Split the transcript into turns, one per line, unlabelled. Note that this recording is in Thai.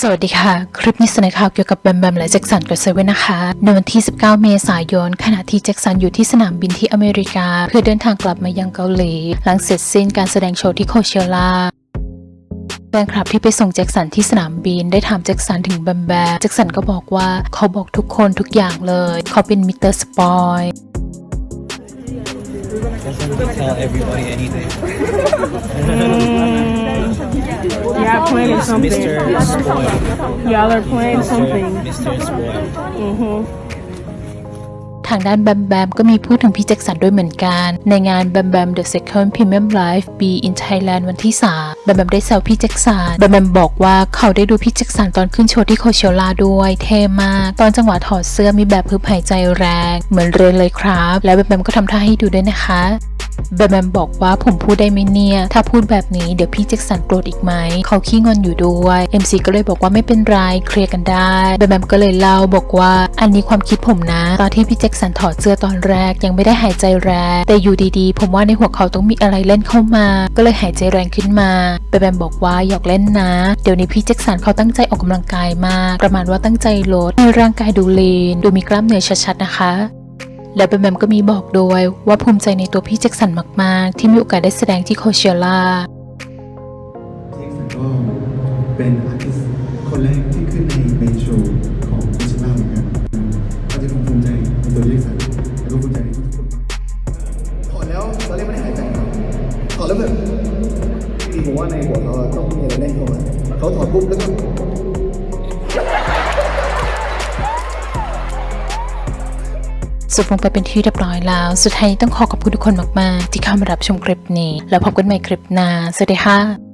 สวัสดีค่ะ คลิปนี้เสนอข่าวเกี่ยวกับแบมแบมและแจ็คสันกับเซเว่นนะคะ ในวันที่ 19 เมษายน ขณะที่แจ็คสันอยู่ที่สนามบินที่อเมริกา เพื่อเดินทางกลับมายังเกาหลี หลังเสร็จสิ้นการแสดงโชว์ที่โคเชล่าแฟนคลับที่ไปส่งแจ็คสันที่สนามบินได้ถามแจ็คสันถึงแบมแบมแจ็คสันก็บอกว่าเขาบอกทุกคนทุกอย่างเลย เขาเป็นมิสเตอร์สปอย
tell everybody anything.
Y'all planning something.
Mr. Spoil.
Y'all are planning something.
Mr. Spoil.
Mm-hmm.
ทางด้านแบมแบมก็มีพูดถึงพี่แจ็คสันด้วยเหมือนกัน ในงานแบมแบม The Second Premium Live B in Thailand วันที่ 3 แบมแบมได้แซวพี่แจ็คสันแบมแบมบอกว่าเขาได้ดูพี่แจ็คสันตอนขึ้นโชว์ที่โคเชล่าด้วย เท่มาก ตอนจังหวะถอดเสื้อมีแบบพึบหายใจแรง เหมือนเรือเลยครับ แล้วแบมแบมก็ทำท่าให้ดูด้วยนะคะ แบมแบมบอกว่าผมพูดได้ไหมเนี่ย ถ้าพูดแบบนี้เดี๋ยวพี่แจ็คสันโกรธอีกไหม เขาขี้งอนอยู่ด้วย MC ก็เลยบอกว่าไม่เป็นไรเคลียร์กันได้แบมแบมก็เลยเล่าบอกว่า อันนี้ความคิดผมนะ ตอนที่พี่แจ็คสันถอดเสื้อตอนแรกยังไม่ได้หายใจแรงแต่อยู่ดีๆ ผมว่าในหัวเขาต้องมีอะไรเล่นเข้ามา ก็เลยหายใจแรงขึ้นมาแบมแบมบอกว่าหยอกเล่นนะ เดี๋ยวนี้พี่แจ็คสันเขาตั้งใจออกกำลังกายมาก ประมาณว่าตั้งใจลดให้ร่างกายดูเลนดูมีกล้ามเนื้อชัดๆนะคะ และแบมแบมก็มีบอกด้วยว่าภูมิใจในตัวพี่แจ็คสันมากๆ ที่มีโอกาสได้แสดงที่โคเชล่า
ก็เป็นอาร์ติสต์คนแรกที่ขึ้นในเมนโชว์ของโคเชล่าเหมือนกันก็จะภูมิใจในตัวเล็กสันแล้วก็ภูมิใจในทุกคนถอดแล้วตอนแรกไม่ได้หายใจครับถอดแล้วแบบพี่ผมว่าในหัวเขาต้องมีอะไรเล่นเข้ามาเขาถอดปุ๊บแล้วก็
สุดลงไปเป็นที่เรียบร้อยแล้ว สุดท้ายต้องขอขอบคุณทุกคนมาก ๆ ที่เข้ามารับชมคลิปนี้ แล้วพบกันใหม่คลิปหน้า สวัสดีค่ะ